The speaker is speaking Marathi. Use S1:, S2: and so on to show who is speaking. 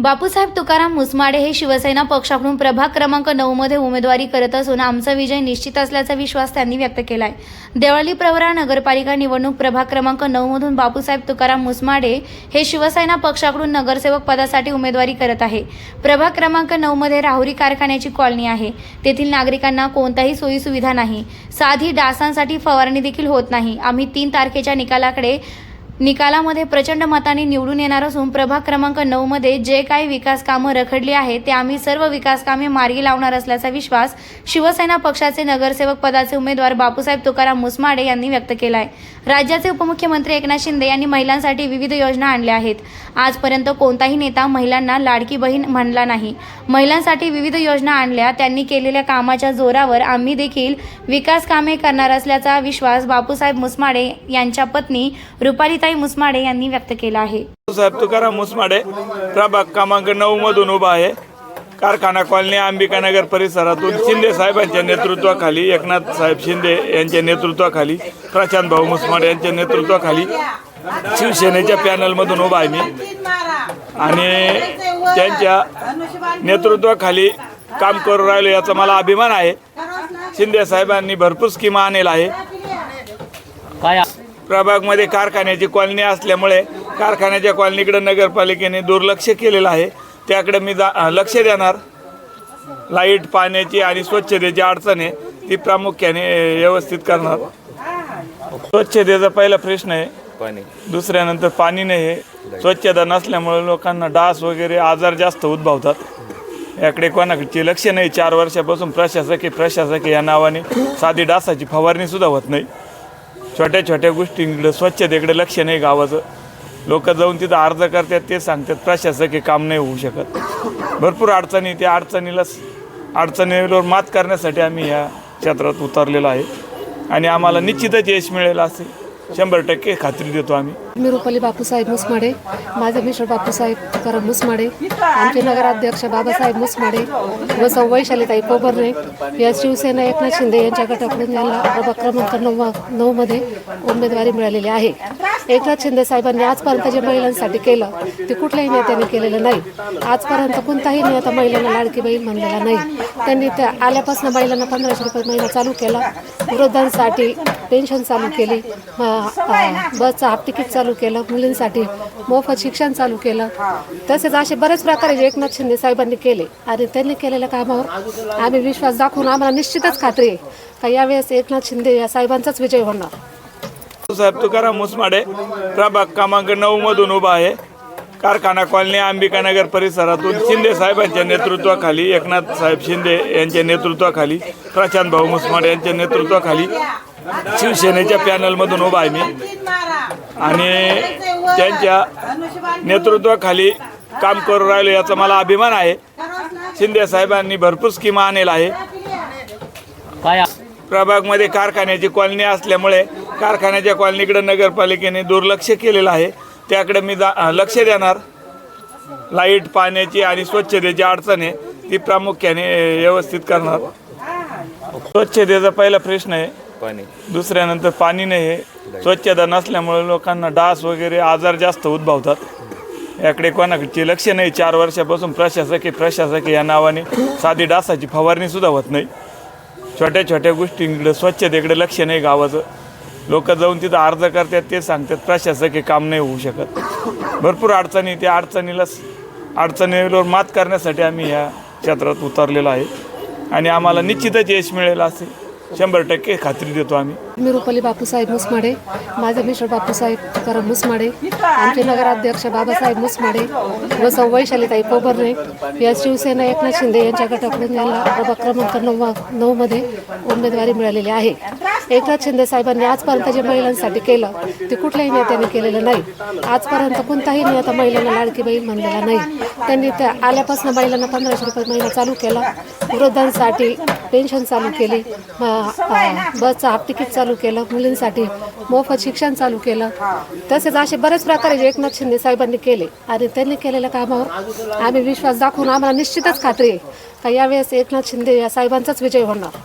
S1: बापूसाहेब तुकाराम मुसमाडे हे शिवसेना पक्षाकडून प्रभाग क्रमांक नऊमध्ये उमेदवारी करत असून आमचा विजय निश्चित असल्याचा विश्वास त्यांनी व्यक्त केला आहे देवळी प्रवरा नगरपालिका निवडणूक प्रभाग क्रमांक नऊमधून बापूसाहेब तुकाराम मुसमाडे हे शिवसेना पक्षाकडून नगरसेवक पदासाठी उमेदवारी करत आहे. प्रभाग क्रमांक नऊमध्ये राहुरी कारखान्याची कॉलनी आहे. तेथील नागरिकांना कोणताही सोयीसुविधा नाही. साधी डासांसाठी फवारणी देखील होत नाही. आम्ही तीन तारखेच्या निकालाकडे निकालामध्ये प्रचंड मताने निवडून येणार असून प्रभाग क्रमांक नऊ मध्ये जे काही विकास कामं रखडली आहेत ते आम्ही सर्व विकास कामे मार्गी लावणार असल्याचा विश्वास शिवसेना पक्षाचे नगरसेवक पदाचे उमेदवार बापूसाहेब तुकाराम मुसमाडे यांनी व्यक्त केला आहे राज्याचे उपमुख्यमंत्री एकनाथ शिंदे यांनी महिलांसाठी विविध योजना आणल्या आहेत. आजपर्यंत कोणताही नेता महिलांना लाडकी बहीण म्हणला नाही. महिलांसाठी विविध योजना आणल्या त्यांनी केलेल्या कामाच्या जोरावर आम्ही देखील विकास कामे करणार असल्याचा विश्वास बापूसाहेब मुसमाडे यांच्या पत्नी रुपालीताई मुसमाडे यांनी व्यक्त केला आहे.
S2: साहेब तुकाराम मुसमाडे प्रभाग क्रमांक नऊ मधून उभा आहे. कारखाना कॉलनी अंबिकानगर परिसरातून शिंदे साहेबांच्या नेतृत्वाखाली एकनाथ साहेब शिंदे यांच्या नेतृत्वाखाली प्रशांत भाऊ मुसमाडे यांच्या नेतृत्वाखाली शिवसेनेच्या पॅनलमधून उभा आहे मी. आणि त्यांच्या नेतृत्वाखाली काम करू राहिलो याचा मला अभिमान आहे. शिंदे साहेबांनी भरपूर स्कीमा आणलेला आहे.
S3: काय
S2: प्रभागमध्ये कारखान्याची कॉलनी असल्यामुळे कारखान्याच्या कॉलनीकडे नगरपालिकेने दुर्लक्ष केलेलं आहे. त्याकडे मी जा लक्ष देणार. लाइट पाण्याची आणि स्वच्छतेची अडचण आहे ती प्रामुख्याने व्यवस्थित करणार. स्वच्छतेचा पहिला प्रश्न आहे.
S3: पाणी.
S2: दुसऱ्यानंतर पाणी नाही आहे. स्वच्छता नसल्यामुळे लोकांना डास वगैरे आजार जास्त उद्भवतात. याकडे कोणाकडचे लक्ष नाही. चार वर्षापासून प्रशासक आहे. प्रशासक आहे या नावाने साधी डासाची फवारणी सुद्धा होत नाही. छोट्या छोट्या गोष्टींकडे स्वच्छतेकडे लक्ष नाही गावाचं. लोक जाऊन तिथं अर्ज करतात ते सांगतात प्रशासकीय काम नाही होऊ शकत. भरपूर अडचणी त्या अडचणीला अडचणीवर मात करण्यासाठी आम्ही या क्षेत्रात उतरलेलो आहे. आणि आम्हाला निश्चितच यश मिळेल असे शंभर टक्के खात्री देतो आम्ही.
S4: मी रुपाली बापूसाहेब मुसमाडे माझे मिस्टर बापूसाहेब तुकाराम मुसमाडे आमचे नगराध्यक्ष बाबासाहेब मुसमाडे व सौ वैशालीताई पोबर्णे या शिवसेना एकनाथ शिंदे यांच्या गटाकडून यांना प्रभाग क्रमांक नऊ नऊमध्ये उमेदवारी मिळालेली आहे. एकनाथ शिंदे साहेबांनी आजपर्यंत जे महिलांसाठी केलं ते कुठल्याही नेत्याने केलेलं नाही. आजपर्यंत कोणताही नेता महिलांना लाडकी बहीण म्हणलेला नाही. त्यांनी त्या आल्यापासून महिलांना पंधराशे रुपये महिना चालू केला. वृद्धांसाठी पेन्शन चालू केली. बसचा हाफ तिकीट चालू केलं मुलींसाठी मोफत शिक्षण चालू केलं. तसेच असे बरेच प्रकारे जे एकनाथ शिंदे साहेबांनी केले आणि त्यांनी केलेल्या कामावर आम्ही विश्वास दाखवून आम्हाला निश्चितच खात्री आहे का यावेळेस एकनाथ शिंदे या साहेबांचाच विजय होणार.
S2: साहेब तुकाराम मुसमाडे प्रभाग क्रमांक नऊ मधून उभा आहे. कारखाना कॉलनी अंबिकानगर परिसरातून शिंदे साहेबांच्या नेतृत्वाखाली एकनाथ साहेब शिंदे यांच्या नेतृत्वाखाली प्रशांत भाऊ मुसमाडे यांच्या नेतृत्वाखाली शिवसेनेच्या पॅनलमधून उभा आहे मी. आणि त्यांच्या नेतृत्वाखाली काम करू राहिलो याचा मला अभिमान आहे. शिंदे साहेबांनी भरपूर स्कीमा आणलेला आहे प्रभागमध्ये कारखान्याची कॉलनी असल्यामुळे कारखान्याच्या कॉलनीकडे नगरपालिकेने दुर्लक्ष केलेलं आहे. त्याकडे मी जा लक्ष देणार. लाइट पाण्याची आणि स्वच्छतेची अडचण आहे ती प्रामुख्याने व्यवस्थित करणार. स्वच्छतेचा पहिला प्रश्न आहे
S3: पाणी.
S2: दुसऱ्यानंतर पाणी नाही आहे स्वच्छता नसल्यामुळे लोकांना डास वगैरे आजार जास्त उद्भवतात. याकडे कोणाकडचे लक्ष नाही. चार वर्षापासून प्रशासकीय प्रशासकीय या नावाने साधी डासाची फवारणी सुद्धा होत नाही. छोट्या छोट्या गोष्टींकडे स्वच्छतेकडे लक्ष नाही गावाचं. लोक जाऊन तिथं अर्ज करतात ते सांगतात प्रशासकीय काम नाही होऊ शकत. भरपूर अडचणी त्या अडचणीला अडचणीवर मात करण्यासाठी आम्ही या क्षेत्रात उतरलेलो आहे. आणि आम्हाला निश्चितच यश मिळेल असे. शंभर टक्के खात्री देतो आम्ही.
S4: मी रुपाली बापूसाहेब मुसमाडे. माझे मिस्टर बापूसाहेब तुकाराम मुसमाडे. आमचे नगराध्यक्ष बाबासाहेब मुसमाडे व सौ वैशालीताई या शिवसेना एकनाथ शिंदे यांच्या गटाकडून यांना प्रभाग क्रमांक नऊ नऊमध्ये उमेदवारी मिळालेली आहे. एकनाथ शिंदे साहेबांनी आजपर्यंत जे महिलांसाठी केलं ते कुठल्याही नेत्याने केलेलं नाही. आजपर्यंत कोणताही नेता महिलांना लाडकी बाई म्हणलेला नाही. त्यांनी त्या आल्यापासून महिलांना पंधराशे रुपये महिना चालू केला. वृद्धांसाठी पेन्शन चालू केली. बसचा हाफ तिकीट चालू केलं मुलींसाठी मोफत शिक्षण चालू केलं. तसेच असे बरेच प्रकारे जे एकनाथ शिंदे साहेबांनी केले आणि त्यांनी केलेल्या कामावर आम्ही विश्वास दाखवून आम्हाला निश्चितच खात्री आहे का यावेळेस एकनाथ शिंदे या साहेबांचाच विजय होणार.